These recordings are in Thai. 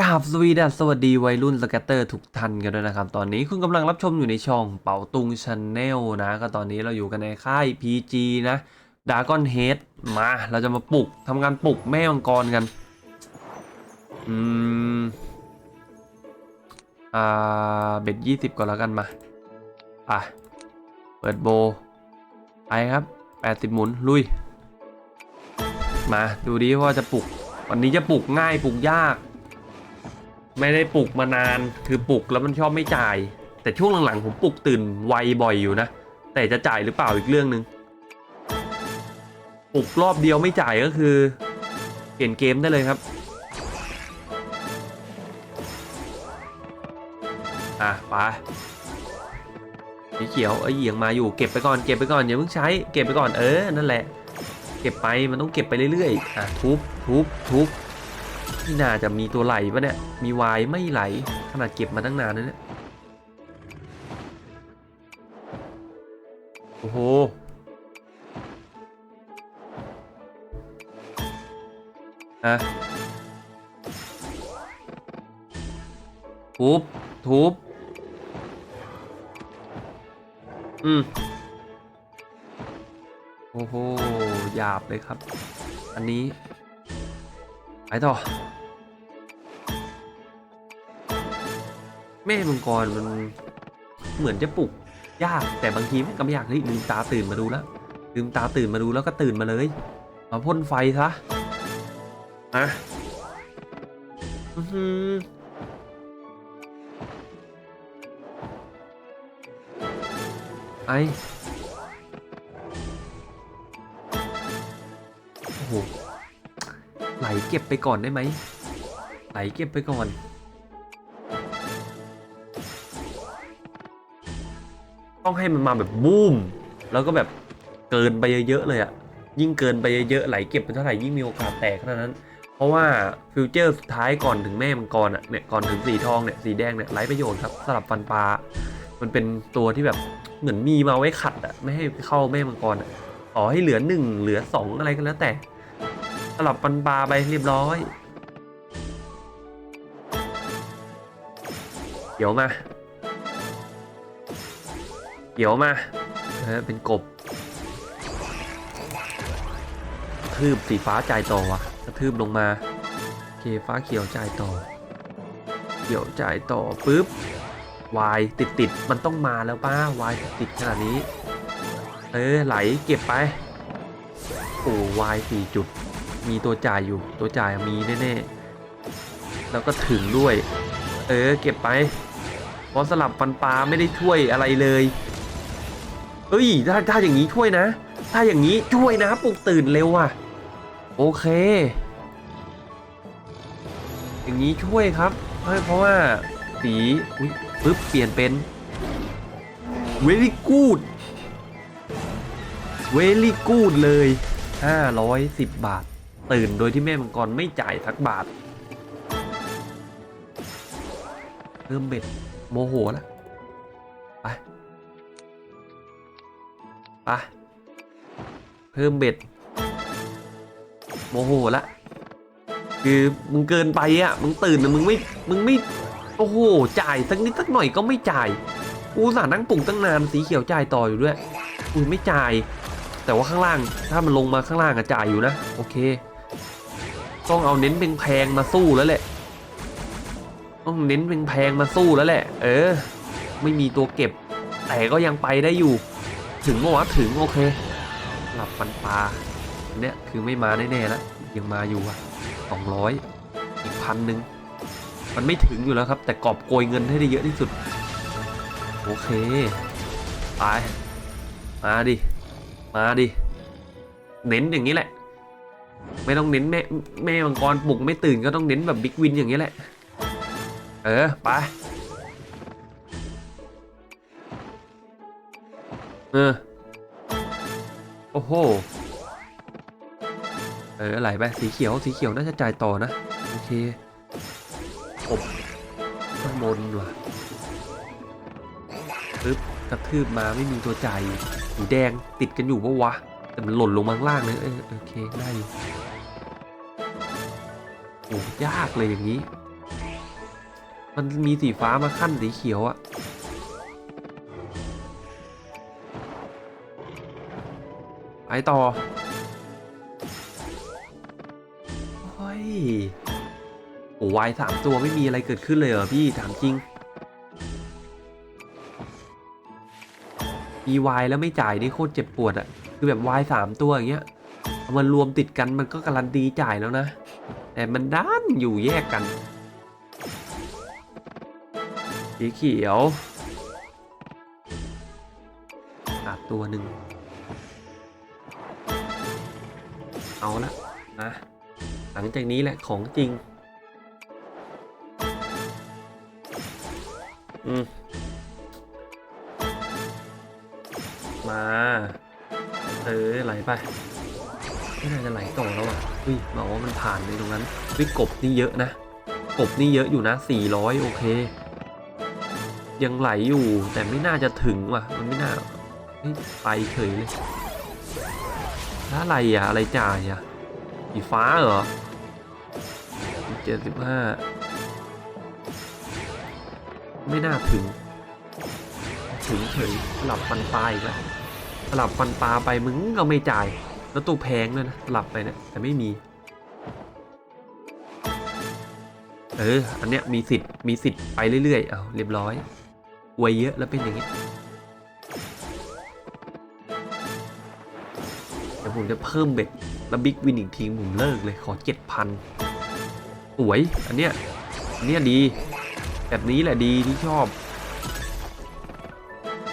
กราบสวีดัสสวัสดีวัยรุ่นสแกตเตอร์ทุกท่านกันด้วยนะครับ ตอนนี้คุณกำลังรับชมอยู่ในช่องเป่าตุงชาแนลนะ ก็ตอนนี้เราอยู่กันในค่าย PG นะดากอนเฮดมา เราจะมาปลุกทำการปลุกแม่มังกรกัน อืม อ่า เบ็ดยี่สิบก่อนแล้วกันมา อะ เปิดโบ ไปครับแปดสิบหมุน ลุย มา ดูดิว่าจะปลุก วันนี้จะปลุกง่ายปลุกยาก ไม่ได้ปลุกมานานคือปลุกแล้วมันชอบไม่จ่าย แต่ช่วงหลังๆผมปลุกตื่นไวบ่อยอยู่นะ แต่จะจ่ายหรือเปล่าอีกเรื่องหนึ่งปลุกรอบเดียวไม่จ่ายก็คือ เปลี่ยนเกมได้เลยครับอะไปสีเขียวเอ้เหยียงมาอยู่เก็บไปก่อนเก็บไปก่อนอย่าเพิ่งใช้เก็บไปก่อนเออนั่นแหละ เก็บไปมันต้องเก็บไปเรื่อยๆอะทุบทุบทุบ ที่น่าจะมีตัวไหลปะเนี่ย มีวายไม่ไหล ขนาดเก็บมาตั้งนานนะเนี่ย โอ้โห อะ ทุบ ทุบ อืม โอ้โห หยาบเลยครับ อันนี้ ไปต่อ แม่มังกรมันเหมือนจะปลุกยากแต่บางทีมันก็ไม่อยากเฮ้ยลืมตาตื่นมาดูแล้วลืมตาตื่นมาดูแล้วก็ตื่นมาเลย มาพ่นไฟซะอะอื้อหือไอโอ้โห ไหลเก็บไปก่อนได้ไหมไหลเก็บไปก่อนต้องให้มันมาแบบบูม แล้วก็แบบเกินไปเยอะๆเลยอะยิ่งเกินไปเยอะๆไหลเก็บไปเท่าไหร่ยิ่งมีโอกาสแตกเท่านั้น เพราะว่าฟิวเจอร์สุดท้ายก่อนถึงแม่มังกรอะเนี่ยก่อนถึงสีทองเนี่ยสีแดงเนี่ยไร้ประโยชน์ครับสลับฟันปลา มันเป็นตัวที่แบบเหมือนมีมาไว้ขัดอะไม่ให้เข้าแม่มังกรอะต่อให้เหลือหนึ่งเหลือสองอะไรก็แล้วแต่ สลับปันปลาไปเรียบร้อย เดี๋ยวมา เดี๋ยวมาเออเป็นกบทืบสีฟ้าจ่ายต่อวะกระทืบลงมาโอเคฟ้าเขียวจ่ายต่อ เขียวจ่ายต่อปุ๊บวายติดติดๆมันต้องมาแล้วป้าวายติดขนาดนี้ เออไหลเก็บไป โอ้วายสี่จุด มีตัวจ่ายอยู่ตัวจ่ายมีแน่ๆแล้วก็ถึงด้วย เออเก็บไปเพราะสลับฟันปลาไม่ได้ช่วยอะไรเลยเอ้ยถ้าถ้าอย่างนี้ช่วยนะ ถ้าอย่างนี้ช่วยนะปลุกตื่นเร็วอะ โอเค อย่างนี้ช่วยครับเพราะว่าสีอุ๊ยปึ๊บเปลี่ยนเป็น very good very good เลย 510 บาท ตื่นโดยที่แม่มังกรไม่จ่ายสักบาทเริ่มเบ็ดโมโหแล้วไปไปเพิ่มเบ็ดโมโหละคือมึงเกินไปอะมึงตื่นนะมึงไม่มึงไม่โอ้โหจ่ายสักนิดสักหน่อยก็ไม่จ่ายกูสานั่งปลุกตั้งนานสีเขียวจ่ายต่ออยู่ด้วยกูไม่จ่าย แต่ว่าข้างล่างถ้ามันลงมาข้างล่างอะจ่ายอยู่นะ โอเค ต้องเอาเน้นเป็นแพงมาสู้แล้วแหละ ต้องเน้นเป็นแพงมาสู้แล้วแหละ เออ ไม่มีตัวเก็บ แต่ก็ยังไปได้อยู่ ถึงเมื่อวะถึงโอเค หลับฟันปลาเนี้ยคือไม่มาแน่ๆแล้วยังมาอยู่อะสองร้อยอีกพันหนึ่งมันไม่ถึงอยู่แล้วครับ แต่กอบโกยเงินให้ได้เยอะที่สุด โอเคไปมาดิ มาดิ เน้นอย่างนี้แหละ ไม่ต้องเน้นแม่แม่มังกรปลุกไม่ตื่นก็ต้องเน้นแบบบิ๊กวินอย่างนี้แหละ เออไปเออโอ้โหเออไหลไปสีเขียวสีเขียวน่าจะจ่ายต่อนะ โอเคอบข้างบนว่ะปึ๊บกระทืบมาไม่มีตัวจ่ายอยู่สีแดงติดกันอยู่ปะวะ แต่มันหล่นลงมาข้างล่างเลยเออโอเค ได้อยู่ ยากเลยอย่างนี้ มันมีสีฟ้ามาขั้นสีเขียวอะไปต่อเฮ้ยโอ้วายสามตัวไม่มีอะไรเกิดขึ้นเลยเหรอพี่ถามจริง มีวายแล้วไม่จ่ายนี่โคตรเจ็บปวดอะคือแบบวายสามตัวอย่างเงี้ยมันรวมติดกันมันก็การันตีจ่ายแล้วนะ แต่มันด้านอยู่แยกกัน สีเขียวขาดตัวหนึ่ง เอาละนะหลังจากนี้แหละของจริง อืมมา เออไหลไป ไม่น่าจะไหลต่อแล้วอะอุ้ยมาว่ามันผ่านในตรงนั้นวิกบนี่เยอะนะ กบนี่เยอะอยู่นะ 400 โอเค ยังไหลอยู่แต่ไม่น่าจะถึงว่ะ มันไม่น่าไปเฉยเลยแล้วอะไรอะ อะไรจ่ายอะสีฟ้าเหรอเจ็ดสิบห้าไม่น่าถึง ถึงเฉยสลับฟันปลาอีกแล้วสลับฟันปลาไปมึงก็ไม่จ่าย แล้วตัวแพงด้วยนะสลับไปเนี่ยแต่ไม่มี เออ อันเนี้ยมีสิทธิ์มีสิทธิ์ไปเรื่อยๆ เอาเรียบร้อยอวยเยอะแล้วเป็นอย่างนี้เดี๋ยวผมจะเพิ่มเบ็ดแล้วบิ๊กวินอีกทีผมเลิกเลยขอเจ็ดพันสวย อันเนี้ยอันเนี้ยดี แบบนี้แหละดีที่ชอบ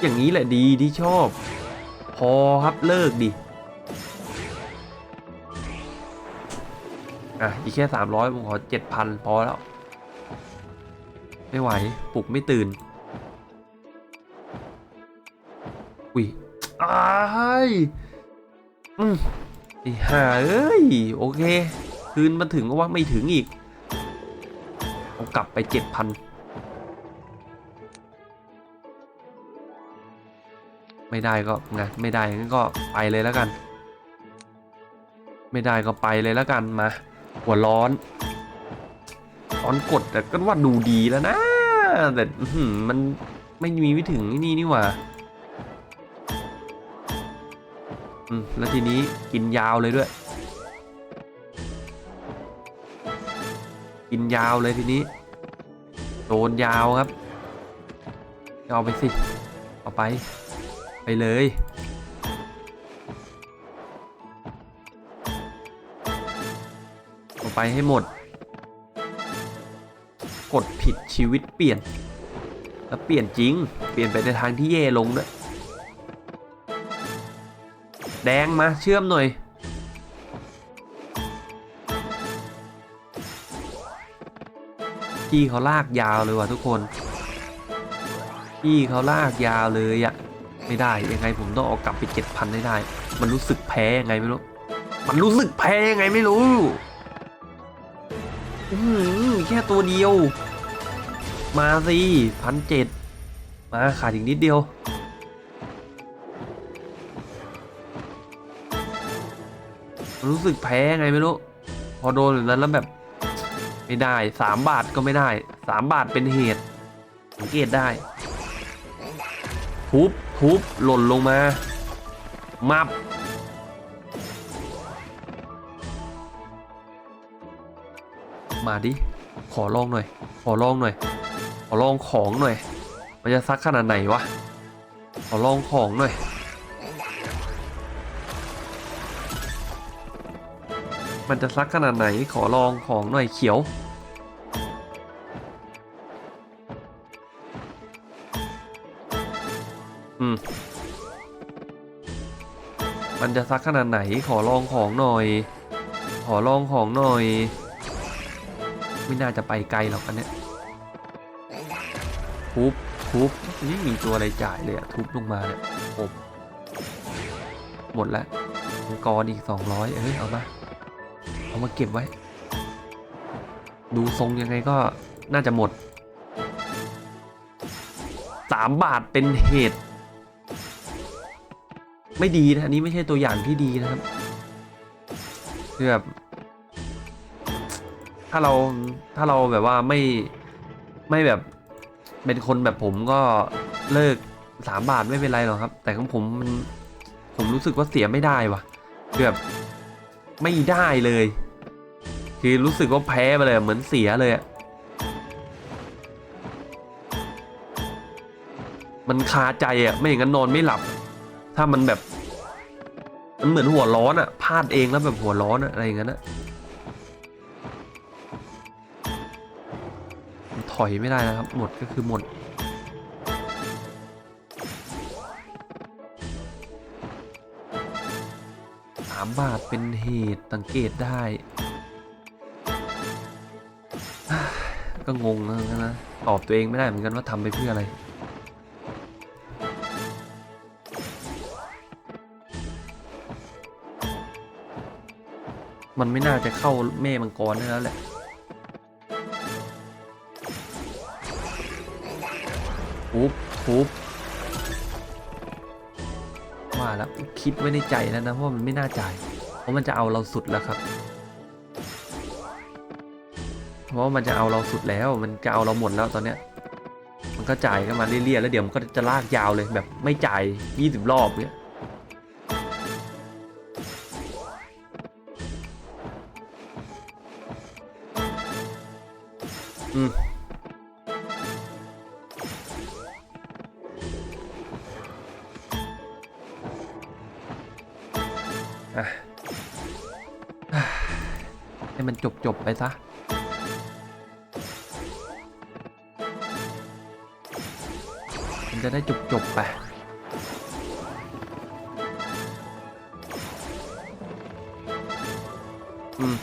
อย่างนี้แหละดีที่ชอบ พอครับเลิกดิ อะ อีกแค่สามร้อยผมขอเจ็ดพันพอแล้ว ไม่ไหว ปลุกไม่ตื่น อุ้ยอ้ายอืมไอ้ห่าเอ้ย โอเค คืนมาถึงก็ว่าไม่ถึงอีกเอากลับไปเจ็ดพันไม่ได้ก็นะไม่ได้งั้นก็ไปเลยแล้วกัน ไม่ได้ก็ไปเลยแล้วกันมา หัวร้อนตอนกดแต่ก็ว่าดูดีแล้วนะ แต่มันไม่มีไม่ถึงนี่นี่หว่าอืมแล้วทีนี้กินยาวเลยด้วย กินยาวเลยทีนี้โดนยาวครับ เอาไปสิ เอาไป ไปเลย ไปให้หมด กดผิดชีวิตเปลี่ยน แล้วเปลี่ยนจริง เปลี่ยนไปในทางที่แย่ลงด้วย แดงมาเชื่อมหน่อย พี่เขาลากยาวเลยว่ะทุกคน พี่เขาลากยาวเลยอะไม่ได้ยังไงผมต้องเอากลับไปเจ็ดพันให้ได้ มันรู้สึกแพ้ยังไงไม่รู้ มันรู้สึกแพ้ยังไงไม่รู้ อือหือแค่ตัวเดียว มาสิพันเจ็ดมาขาดอีกนิดเดียว รู้สึกแพ้ไงไม่รู้ พอโดนแบบนั้นแล้วแบบ ไม่ได้สามบาทก็ไม่ได้สามบาทเป็นเหตุสังเกตได้ทุบทุบหล่นลงมา มับ มาดิ ขอลองหน่อย ขอลองหน่อย ขอลองของหน่อย มันจะซักขนาดไหนวะ ขอลองของหน่อย มันจะซักขนาดไหน ขอลองของหน่อยเขียว อืม มันจะซักขนาดไหน ขอลองของหน่อย ขอลองของหน่อย ไม่น่าจะไปไกลหรอกอันเนี้ยทุบทุบนี่มีตัวอะไรจ่ายเลยอะทุบลงมาเนี่ยโอบหมดแล้วกรอีกสองร้อยเอ้ยเอามาเอามาเก็บไว้ ดูทรงยังไงก็น่าจะหมดสามบาทเป็นเหตุ ไม่ดีนะอันนี้ไม่ใช่ตัวอย่างที่ดีนะครับคือ ถ้าเราถ้าเราแบบว่าไม่ไม่แบบเป็นคนแบบผมก็เลิกสามบาทไม่เป็นไรหรอกครับ แต่ของผมมันผมรู้สึกว่าเสียไม่ได้ว่ะคือแบบไม่ได้เลย คือรู้สึกว่าแพ้ไปเลยเหมือนเสียเลยอะมันคาใจอะไม่อย่างนั้นนอนไม่หลับ ถ้ามันแบบ มันเหมือนหัวร้อนอะพลาดเองแล้วแบบหัวร้อนอะอะไรอย่างนั้นอะ อยไม่ได้นะครับ หมดก็คือหมด สามบาทเป็นเหตุสังเกตได้ ก็งงนะนะตอบตัวเองไม่ได้เหมือนกันว่าทำไปเพื่ออะไรมันไม่น่าจะเข้าแม่มังกรได้แล้วแหละ ปุ๊บปุ๊บว่าแล้วคิดไว้ในใจแล้วนะว่ามันไม่น่าจ่ายเพราะมันจะเอาเราสุดแล้วครับ เพราะมันจะเอาเราสุดแล้ว มันจะเอาเราหมดแล้วตอนเนี้ย มันก็จ่ายกันมาเรื่อยๆแล้วเดี๋ยวมันก็จะลากยาวเลยแบบไม่จ่าย20รอบเนี่ยอืม อะให้มันจบจบๆไปซะมันจะได้จบจบๆไปอืม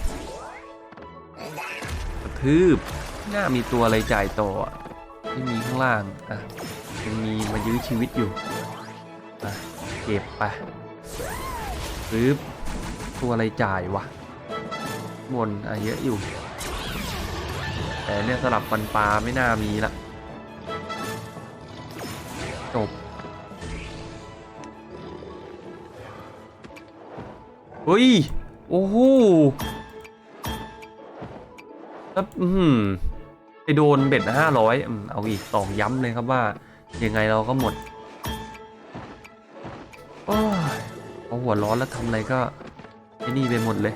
กระทืบหน้ามีตัวอะไรจ่ายต่อที่มีข้างล่าง อะยังมีมายื้อชีวิตอยู่ อะ เก็บไป ปึ๊บตัวอะไรจ่ายวะบนอะเยอะอยู่ แต่เนี่ยสลับฟันปลาไม่น่ามีละจบเฮ้ย โอ้โหแล้วอืมไปโดนเบ็ดห้าร้อยเอาอีกตอกย้ำเลยครับว่า ยังไงเราก็หมด หัวร้อนแล้วทำอะไรก็ไอ้นี่ไปหมดเลย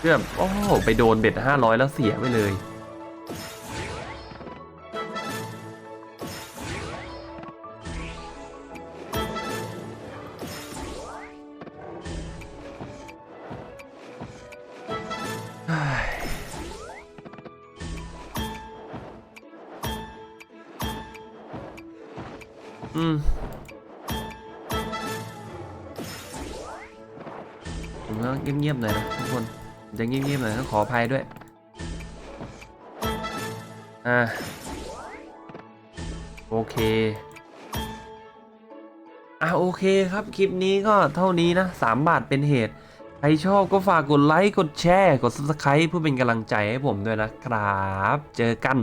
เกือโอ้ไปโดนเบ็ดห้าร้อยแล้วเสียไปเลยเฮ้ยอืม เงียบๆหน่อยนะทุกคนจะเงียบๆหน่อยต้องขออภัยด้วย อ่า โอเค อะโอเคครับ คลิปนี้ก็เท่านี้นะ 3 บาทเป็นเหตุ ใครชอบก็ฝากกดไลค์ กดแชร์ กด subscribe เพื่อเป็นกำลังใจให้ผมด้วยนะครับ เจอกัน